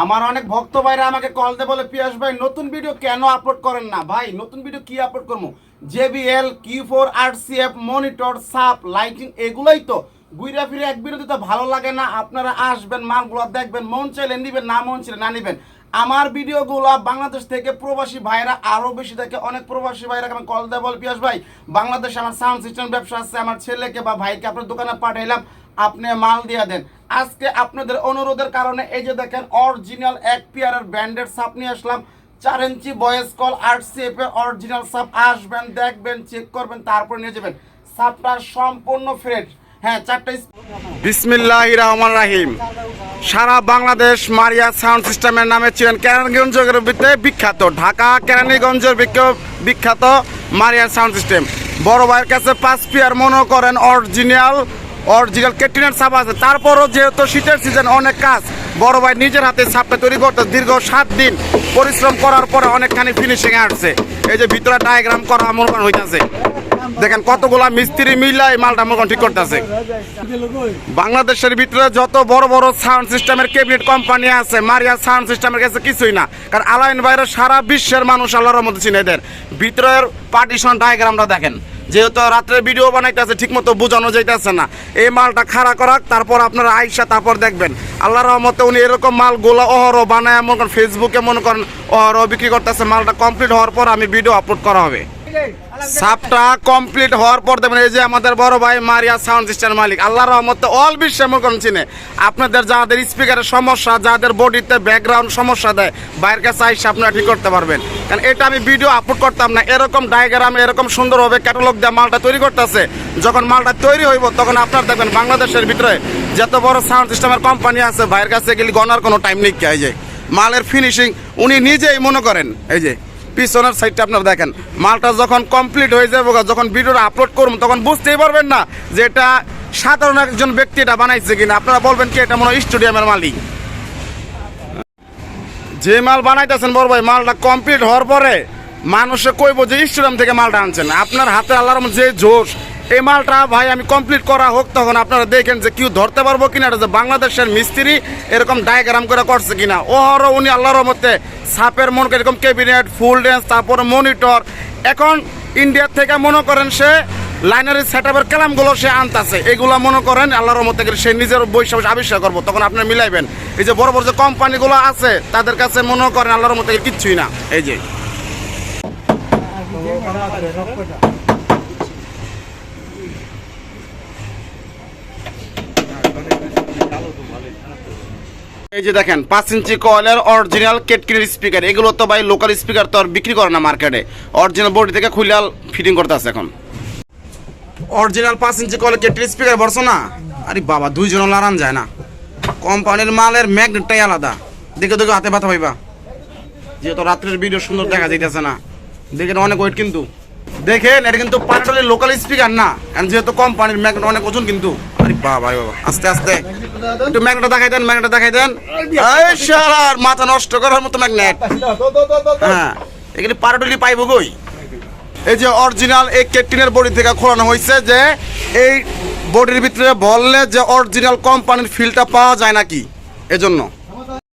আমার অনেক ভক্ত ভাইরা আমাকে কল দে বলে, পিয়াস ভাই, নতুন ভিডিও কেন আপলোড করেন না? ভাই, নতুন ভিডিও কি আপলোড করব? জেবিএল কি ফোর আর C F monitor sub lighting এগুলোই তো। ঘুরে ফিরে এক বিরতি তো ভালো লাগে না। আপনারা আসবেন, মালগুলো দেখবেন, মন চাইলে নিবেন, না মন চাইলে না নিবেন। আমার ভিডিওগুলো বাংলাদেশ থেকে প্রবাসী ভাইরা আরও বেশি দেখে অনেক প্রবাসী ভাইরা আমি কল দেয় বল, পিয়াস ভাই, বাংলাদেশে আমার সাউন্ড সিস্টেম ব্যবসা আছে, আমার ছেলেকে বা ভাইকে আপনার দোকানে পাঠাইলাম। আপনি মাল দিয়ে দেন। আজকে আপনাদের অনুরোধের কারণে এই যে দেখেন অরিজিনাল এক পিয়ারের ব্র্যান্ডেড সাপ নিয়ে আসলাম। চার ইঞ্চি ভয়েস কল আর সিএফ এর অরিজিনাল সাপ আসবেন, দেখবেন চেক করবেন, তারপর নিয়ে যাবেন। সাপটা সম্পূর্ণ ফ্রেশ হ্যাঁ চারটা বিসমিল্লাহ রহমান রাহিম। সারা বাংলাদেশ মারিয়া সাউন্ড সিস্টেমের নামে ছিলেন কেরানীগঞ্জের বিখ্যাত ঢাকা কেরানীগঞ্জের বিখ্য- বিখ্যাত মারিয়া সাউন্ড সিস্টেম বড় ভাইয়ের কাছে পাঁচ পিয়ার মনে করেন অরিজিনাল অরিজিনাল কেটিনের সাপ আছে। তারপরও যেহেতু শীতের সিজন অনেক কাজ। বড় ভাই নিজের হাতে সাপটা তৈরি করতে দীর্ঘ সাত দিন পরিশ্রম করার পরে অনেকখানি ফিনিশিং আসছে। এই যে ভিতরে ডায়াগ্রাম করা করেন হইতাছে। দেখেন কতগুলা মিস্ত্রি মিলাই মালটা মনে ঠিক করতেছে। বাংলাদেশের ভিতরে যত বড় বড় সাউন্ড সিস্টেমের ক্যাবিনেট কোম্পানি আছে, মারিয়া সাউন্ড সিস্টেমের কাছে কিছুই না। কারণ আলাইন বাইরে সারা বিশ্বের মানুষ আল্লাহর মধ্যে চিনে দেন। ভিতরের পার্টিশন ডায়াগ্রামটা দেখেন। যেহেতু রাত্রে ভিডিও বানাইতেছে ঠিক মতো বোঝানো যাইতেছে না। এই মালটা খাড়া করাক, তারপর আপনারা আইসা তারপর দেখবেন। আল্লাহর রহমতে উনি এরকম মাল গোলা অহর বানায় মনে করেন ফেসবুকে মনে করেন অহর বিক্রি করতেছে, মালটা কমপ্লিট হওয়ার পর আমি ভিডিও আপলোড করা হবে। সাপটা কমপ্লিট হওয়ার পর দেখবেন এই যে আমাদের বড় ভাই মারিয়া সাউন্ড সিস্টেম মালিক। আল্লাহ রহমতে অল বিশ্বে মনে চিনে। আপনাদের যাদের স্পিকারের সমস্যা, যাদের বডিতে ব্যাকগ্রাউন্ড সমস্যা দেয়, বাইরের কাছে আইসে আপনারা ঠিক করতে পারবেন। কারণ এটা আমি ভিডিও আপলোড করতাম না। এরকম ডায়াগ্রাম এরকম সুন্দরভাবে ক্যাটালগ দিয়ে মালটা তৈরি করতেছে। যখন মালটা তৈরি হইব, তখন আপনারা দেখবেন বাংলাদেশের ভিতরে যত বড় সাউন্ড সিস্টেমের কোম্পানি আছে, বাইরের কাছে গেলে গনার কোনো টাইম নেই। এই যে, মালের ফিনিশিং উনি নিজেই মনে করেন। এই যে পিছনের সাইডটা আপনারা দেখেন। মালটা যখন কমপ্লিট হয়ে যাবে যখন ভিডিওটা আপলোড করুন তখন বুঝতেই পারবেন না যে এটা সাধারণ একজন ব্যক্তি এটা বানাইছে কিনা। আপনারা বলবেন কি এটা মনে হয় স্টুডিয়ামের মালিক? যে মাল বানাইতেছেন বড় ভাই, মালটা কমপ্লিট হওয়ার পরে মানুষে কইব যে স্টেডিয়াম থেকে মালটা আনছেন। আপনার হাতে আল্লাহর যে জোশ এই মালটা ভাই আমি কমপ্লিট করা হোক, তখন আপনারা দেখেন যে কেউ ধরতে পারব কিনা, এটা যে বাংলাদেশের মিস্ত্রি, এরকম ডায়াগ্রাম করে করছে কিনা। ওহর উনি আল্লাহর রহমতে সাপের মন এরকম ক্যাবিনেট ফুল ড্যান্স তারপরে মনিটর এখন ইন্ডিয়ার থেকে মনে করেন সে লাইনারি সেট আপের কালামগুলো সে আনতাছে। এগুলো মনে করেন আল্লাহর মধ্যে সে নিজের বৈশাখ আবিষ্কার করব, তখন আপনি মিলাইবেন। এই যে বড় বড় যে কোম্পানিগুলো আছে, তাদের কাছে মনে করেন আল্লাহর মধ্যে কিচ্ছুই না। এই যে। এই যে দেখেন, পাঁচ ইঞ্চি কয়েলের অরিজিনাল কেটকিনের স্পিকার এগুলো তো ভাই লোকাল স্পিকার তো আর বিক্রি করে না মার্কেটে অরিজিনাল বডি থেকে খুলে ফিটিং করতে আছে এখন। অরিজিনাল পাঁচ ইঞ্চি কয়েলের কেটকির স্পিকার বলছো না আরে বাবা দুইজন লারান যায় না। কোম্পানির মালের ম্যাগনেটটাই আলাদা। দেখে দেখে হাতে ব্যথা পাইবা। যেহেতু রাত্রের ভিডিও সুন্দর দেখা যাইতেছে না। দেখেন অনেক ওয়েট কিন্তু। দেখেন, এটা কিন্তু পাটালের লোকাল স্পিকার না। যেহেতু কোম্পানির ম্যাগনেট অনেক ওজন কিন্তু। আরে বাবা আস্তে আস্তে। দেখাই দেন দেখাই দেন। মতো ম্যাগনেট। হ্যাঁ এই যে অরিজিনাল এই বডি থেকে খোলানো যে এই বডির ভিতরে বললে যে অরিজিনাল কোম্পানির ফিলটা পাওয়া যায় নাকি? এজন্য।